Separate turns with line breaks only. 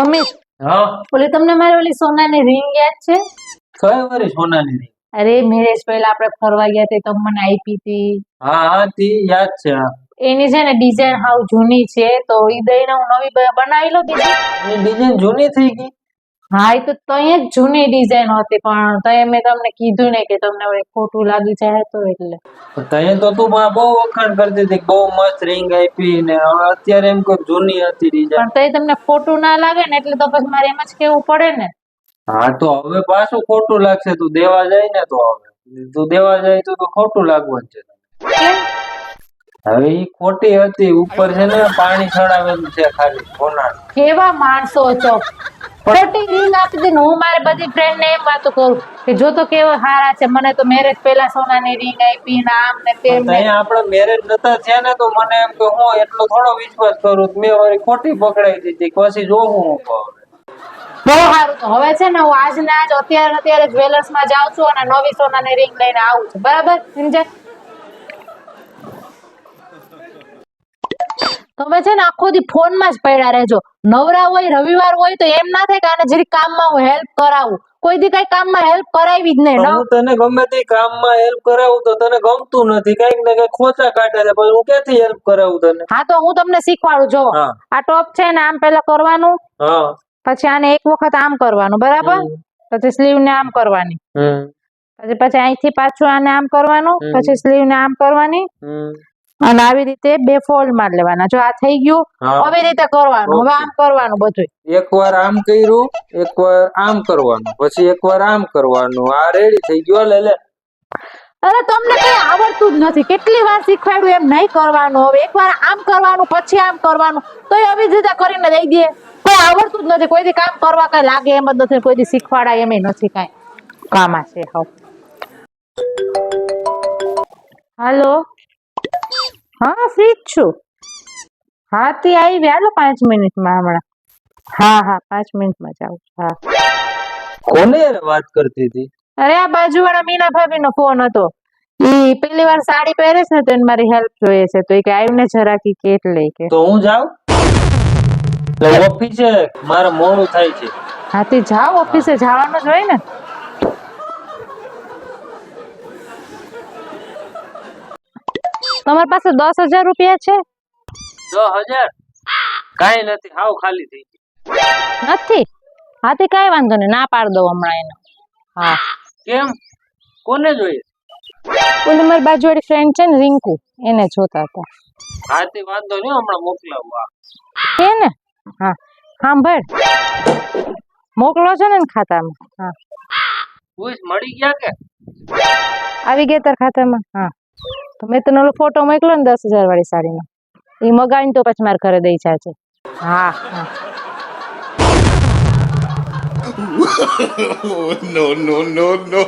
સમીર
હા.
ઓલી તમને મારી ઓલી સોનાની રિંગ યાદ છે?
કઈ વારી સોનાની રિંગ
અરે મેરેજ પહેલા આપણે ફરવા ગયા તે તમે મને આપી હતી.
હા હા તી યાદ છે
એની છે ને ડિઝાઇન હાવ જૂની છે તો ઈ દઈને હું નવી બનાવી લો બીજી.
ડિઝાઇન જૂની થઈ ગઈ?
હા એ તો ત્યાં જ જૂની ડિઝાઇન હતી પણ તય મેં તમને કીધું ને કે તમને હવે ખોટું લાગી જાય તો એટલે.
ત્યાં તો તું બહુ વખાણ કરતી હતી બહુ મસ્ત રિંગ આપી ને અત્યારે એમ કોઈ જૂની હતી ડિઝાઇન
પણ તય તમને ખોટું ના લાગે ને એટલે તો પછી મારે એમ જ કેવું પડે ને.
હા તો હવે પાછું ખોટું લાગશે તું દેવા જાય ને તો હવે. તું દેવા જાય તો ખોટું લાગવાનું છે. હવે ઈ ખોટી હતી ઉપર છે ને પાણી ચડાવેલું છે ખાલી કોના
કેવા માણસો છો? ખોટી રીંગ આપી દીધી હું મારી બધી ફ્રેન્ડ ને એમ વાતો કરું કે જો તો કેવા હારા છે મને તો મેરેજ પહેલા સોનાની રીંગ આપી ને આમ ને તેમ ને
આપણે મેરેજ નતા થયા ને તો મને એમ કે હું એટલો થોડો વિશ્વાસ કરું મેં વળી ખોટી પકડાઈ દીધી પછી જોવું હું
બહુ સારું તો હવે છે ને હું આજ ને આજ અત્યારે અત્યારે જ્વેલર્સમાં જાઉં છું અને નવી સોનાની રિંગ લઈને આવું છું. બરાબર? સમજ્યા? તમે છે ને આખો દી ફોનમાં જ પડ્યા રહેજો. નવરા હોય રવિવાર હોય તો એમ ના થાય કે આને જરી કામમાં હું હેલ્પ કરાવું. કોઈ દી કઈ કામમાં હેલ્પ કરાવી જ નહીં
હું તને ગમે તે કામમાં હેલ્પ કરાવું તો તને ગમતું નથી. કંઈક ને કંઈક ખોચા કાઢે છે પછી હું ક્યાંથી હેલ્પ કરાવું તને?
હા તો હું તમને શીખવાડું જો. આ ટોપ છે ને આમ પેલા કરવાનું પછી આને એક વખત આમ કરવાનું બરાબર? પછી સ્લીવ ને આમ કરવાની. પછી પછી અહીંથી પાછું આને આમ કરવાનું પછી સ્લીવ ને આમ કરવાની. અને આવી રીતે બે ફોલ્ડ માર લેવાના. જો આ થઈ ગયું આવી રીતે કરવાનું. હવે આમ કરવાનું બધું
એકવાર આમ કર્યું એકવાર આમ કરવાનું. પછી એકવાર આમ કરવાનું. આ રેડી થઈ ગયું. લે લે.
અરે તમને કઈ આવડતું જ નથી. કેટલી વાર શીખવાડ્યું એમ નહીં કરવાનું. હવે એકવાર આમ કરવાનું પછી આમ કરવાનું. તો એ આવી રીતે કરીને દઈ દે. કોઈ આવડતું જ નથી. કોઈ કામ કરવા કઈ લાગે એમ જ નથી. કોઈ દી શીખવાડાય એમ નથી કઈ. કામ આ છે હાવ. હાલો. હા ફ્રી જ છું. હા તે આવી વ્યાલો પાંચ મિનિટમાં હમણાં. હા હા પાંચ મિનિટમાં જાઉં હા.
કોને વાત કરતી હતી?
અરે આ બાજુવાળા મીના ભાભી નો ફોન હતો. ઈ પેલી વાર સાડી પહેરે છે તો એને મારી હેલ્પ જોઈએ છે. તો એ કે આવીને જરા કી કેટ લઈ કે.
તો હું જાઉં? એટલે ઓફિસે મારે મોડું થાય છે.
હાથી જાઓ ઓફિસે જવાનું જ હોય ને. તમારી પાસે દસ હજાર રૂપિયા છે?
દસ હજાર? કાંઈ નથી હાવ ખાલી થઈ ગઈ.
નથી? હાથી કાંઈ વાંધો નહીં ના પાડ દઉં હમણાં એને. હા.
કેમ? કોને જોઈએ?
ઓલી મારી બાજુવાળી ફ્રેન્ડ છે ને રિંકુ એને જોતા હતા.
હાથી વાંધો નહીં હમણાં મોકલાવું આ
છે ને? હા. સાંભળ. મોકલો છો ને ખાતામાં. હા.
પૂછ મળી ગયા કે?
આવી ગયા તાર ખાતામાં? હા. તો મેં તને ઓલો ફોટો મોકલ્યો ને દસ હજાર વાળી સાડીનો. એ મગાવીને તો પછી મારા ઘરે દઈ છે હા હા.
No, no, no, no.